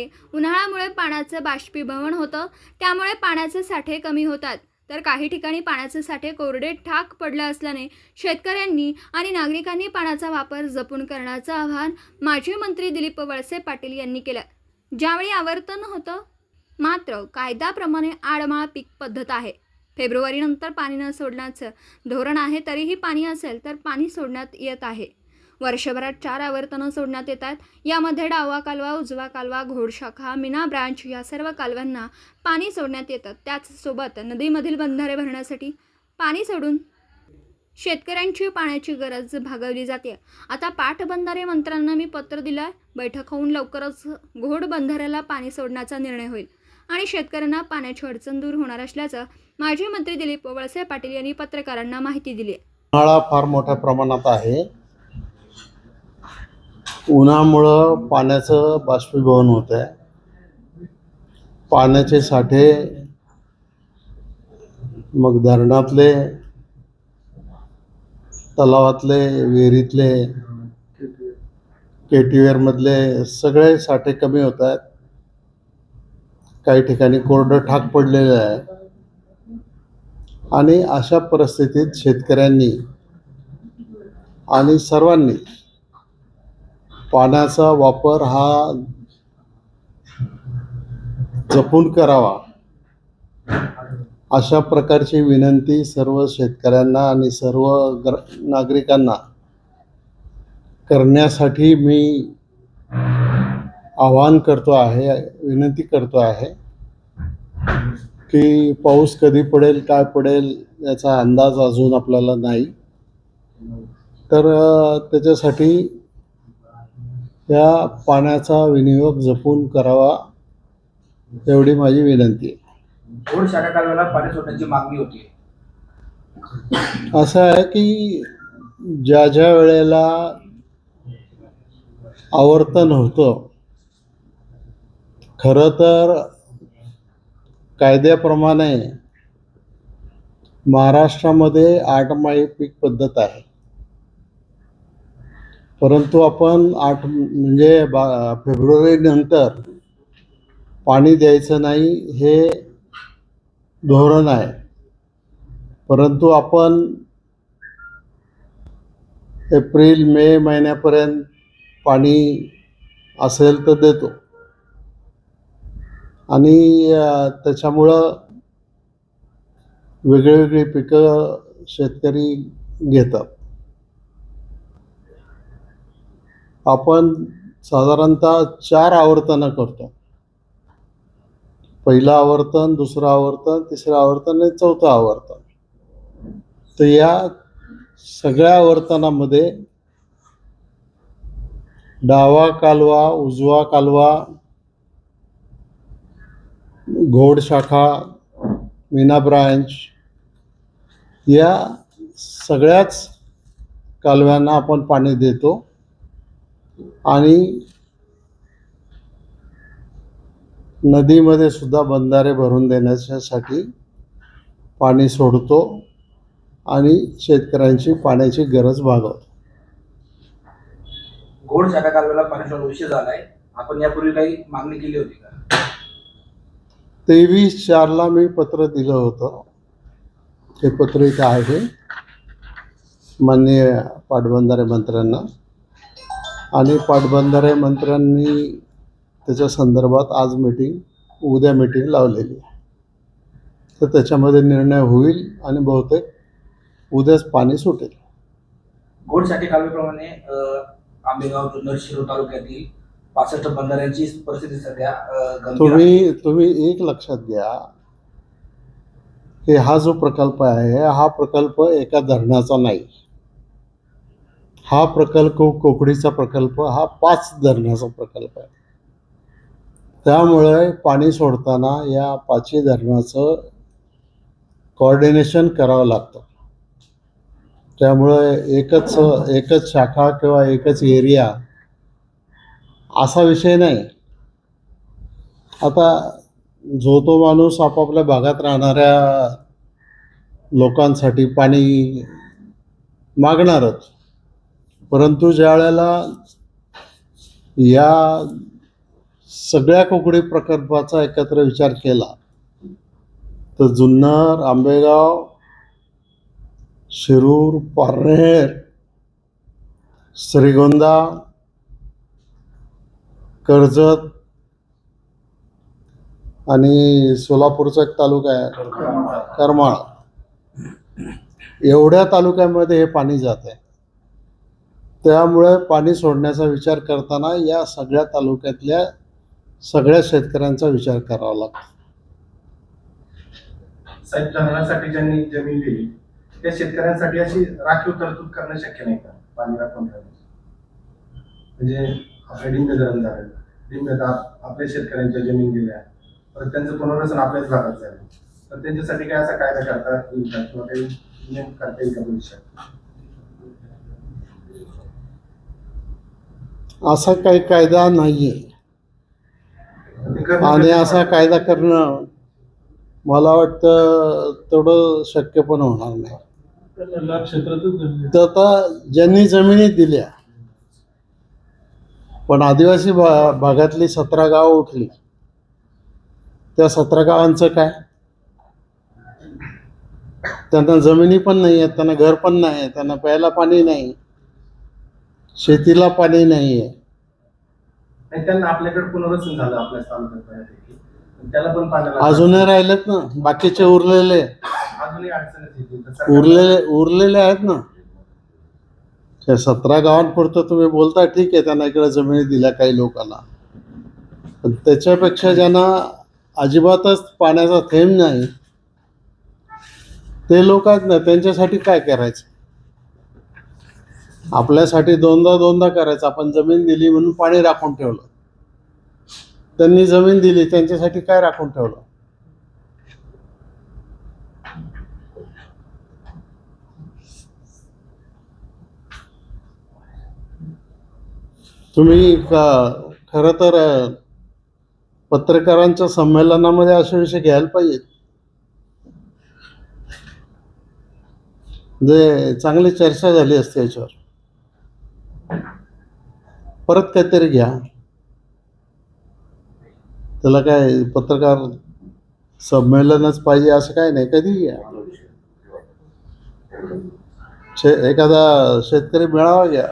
आहे उन्हाळ्यामुळे पाण्याचं बाष्पीभवन होतं. त्यामुळे पाण्याचे साठे कमी होतात. तर काही ठिकाणी पाण्याचे साठे कोरडे ठाक पडले असल्याने शेतकऱ्यांनी आणि नागरिकांनी पाण्याचा वापर जपून करण्याचं आवाहन माजी मंत्री दिलीप वळसे पाटील यांनी केलं. ज्यावेळी आवर्तन होतं मात्र कायद्याप्रमाणे आडमाळ पीक पद्धत आहे. फेब्रुवारीनंतर पाणी न सोडण्याचं धोरण आहे तरीही पाणी असेल तर पाणी सोडण्यात येत आहे. वर्षभरात चार आवर्तनं सोडण्यात येतात. यामध्ये डावा कालवा उजवा कालवा घोडशाखा मीना ब्रांच या सर्व कालव्यांना पाणी सोडण्यात येतं. त्याचसोबत नदीमधील बंधारे भरण्यासाठी पाणी सोडून शेतकऱ्यांची पाण्याची गरज भागवली जाते. आता पाटबंधारे मंत्र्यांना मी पत्र दिलं आहे बैठक होऊन लवकरच घोड बंधाऱ्याला पाणी सोडण्याचा निर्णय होईल आणि शेतकऱ्यांना पाण्याची अडचण दूर होणार असल्याचं माजी मंत्री दिलीप वळसे पाटील यांनी पत्रकारांना माहिती दिली उन्हाळा फार मोठ्या प्रमाणात आहे. उन्हामुळं पाण्याचं बाष्पीभवन होत आहे पाण्याचे साठे मग धरणातले तलावातले विहिरीतले केटीवेअरमधले सगळे साठे कमी होत आहेत काही ठिकाणी कोरडं ठाक पडलेलं आहे. आणि अशा परिस्थितीत शेतकऱ्यांनी आणि सर्वांनी पाण्याचा वापर हा जपून करावा अशा प्रकारची विनंती सर्व शेतकऱ्यांना आणि सर्व ग्र नागरिकांना करण्यासाठी मी आवाहन करतो आहे विनंती करतो आहे की पाऊस कधी पडेल काय पडेल याचा अंदाज अजून आपल्याला नाही. तर त्याच्यासाठी या पाण्याचा विनियोग जपून करावा एवढी माझी विनंती आहे. घोड शाखा कालव्याला पाणी सोडण्याची मागणी होती. असं आहे की ज्या ज्या वेळेला आवर्तन होतं खरं तर कायद्याप्रमाणे महाराष्ट्रामध्ये आठमाळी पीक पद्धत आहे. परंतु आपण आठ म्हणजे बा फेब्रुवारी नंतर पाणी द्यायचं नाही हे धोरण आहे. परंतु आपण एप्रिल मे महिन्यापर्यंत पाणी असेल तर देतो. आणि त्याच्यामुळं वेगळी पिकं शेतकरी घेतात. आपण साधारणतः चार आवर्तनं करतो. पहिलं आवर्तन दुसरं आवर्तन तिसरं आवर्तन आणि चौथं आवर्तन. तर या सगळ्या आवर्तनामध्ये डावा कालवा उजवा कालवा घोडशाखा मीना ब्रांच या सगळ्याच कालव्यांना आपण पाणी देतो. आणि नदीमध्ये सुद्धा बंधारे भरून देण्यासाठी पाणी सोडतो आणि शेतकऱ्यांची पाण्याची गरज भागवतो. घोड शाखा कालव्याला पाणी उशीर झालाय. आपण यापूर्वी काही मागणी केली होती का? तेवीस चारला मी पत्र दिलं होतं. ते पत्र इथं आहे. माननीय पाटबंधारे मंत्र्यांना. आणि पाटबंधारे मंत्र्यांनी त्याच्या संदर्भात आज मीटिंग उद्या मीटिंग लावलेली आहे. तर त्याच्यामध्ये निर्णय होईल आणि बहुतेक उद्याच पाणी सुटेल. कालव्याप्रमाणे अं, आंबेगाव जुन्नर शिरूर तालुक्यातील पासष्ट बंधाऱ्यांची परिस्थिती सध्या. तुम्ही तुम्ही एक लक्षात घ्या. की हा जो प्रकल्प आहे हा प्रकल्प एका धरणाचा नाही. हा प्रकल्प कोकडीचा प्रकल्प हा पाच धरणाचा प्रकल्प आहे. त्यामुळे पाणी सोडताना या पाचही धरणाचं कोऑर्डिनेशन करावं लागतं. त्यामुळे एकच एकच शाखा किंवा एकच एरिया असा विषय नाही. आता जो तो माणूस आपापल्या भागात राहणाऱ्या लोकांसाठी पाणी मागणारच. परंतु ज्या वेळेला या सगळ्या कोकणी प्रकल्पाचा एकत्र विचार केला तर जुन्नर आंबेगाव शिरूर पारनेर श्रीगोंदा कर्जत आणि सोलापूरचा एक तालुका आहे करमाळ. एवढ्या तालुक्यामध्ये हे पाणी जात आहे. त्यामुळे पाणी सोडण्याचा विचार करताना या सगळ्या तालुक्यातल्या सगळ्या शेतकऱ्यांचा विचार करावा लागतो. साहेब धरणासाठी ज्यांनी जमीन दिली त्या शेतकऱ्यांसाठी अशी राखीव तरतूद करणं शक्य नाही का? पाणी राखून म्हणजे आपले डिंग धरण झालं डिंग आपल्या शेतकऱ्यांच्या जमीन दिल्या परत त्यांचं पुनर्वसन आपल्याच भागात झालं. तर त्यांच्यासाठी काय असा कायदा करता येईल का? किंवा काही नियम करता येईल का भविष्यात? असा काही कायदा नाही आहे आणि असा. कायदा करणं मला वाटतं तेवढं शक्य पण होणार नाही. तर आता ज्यांनी जमिनी दिल्या पण आदिवासी भा भागातली सतरा गावं उठली त्या सतरा गावांचं काय? त्यांना जमिनी पण नाही आहेत त्यांना घर पण नाही त्यांना प्यायला पाणी नाही. शेतीला पाणी नाही आहे नाही त्यांना आपल्याकडे पुनर्वसन झालं आपल्या तालुक्यात बऱ्यापैकी पण त्याला पण पाण्याला अजूनही राहिलेत ना बाकीचे उरलेले. अजूनही अडचणच येतील तर सरकारला- उरलेले उरलेले आहेत ना. त्या सतरा गावांपुरतं तुम्ही बोलता ठीक आहे त्यांना इकडे जमिनी दिल्या काही लोकांना. पण त्याच्यापेक्षा ज्यांना अजिबातच पाण्याचा थेंब नाही ते लोक आहेत ना त्यांच्यासाठी काय करायचं? आपल्यासाठी दोनदा दोनदा करायचं. आपण जमीन दिली म्हणून पाणी राखून ठेवलं. त्यांनी जमीन दिली त्यांच्यासाठी काय राखून ठेवलं? तुम्ही क- खरं तर पत्रकारांच्या संमेलनामध्ये असे विषय घ्यायला पाहिजेत जे चांगली चर्चा झाली असते याच्यावर. परत काहीतरी घ्या. त्याला काय पत्रकार संमेलनच पाहिजे असं काय नाही कधी घ्या. शे एखादा शेतकरी मेळावा घ्या.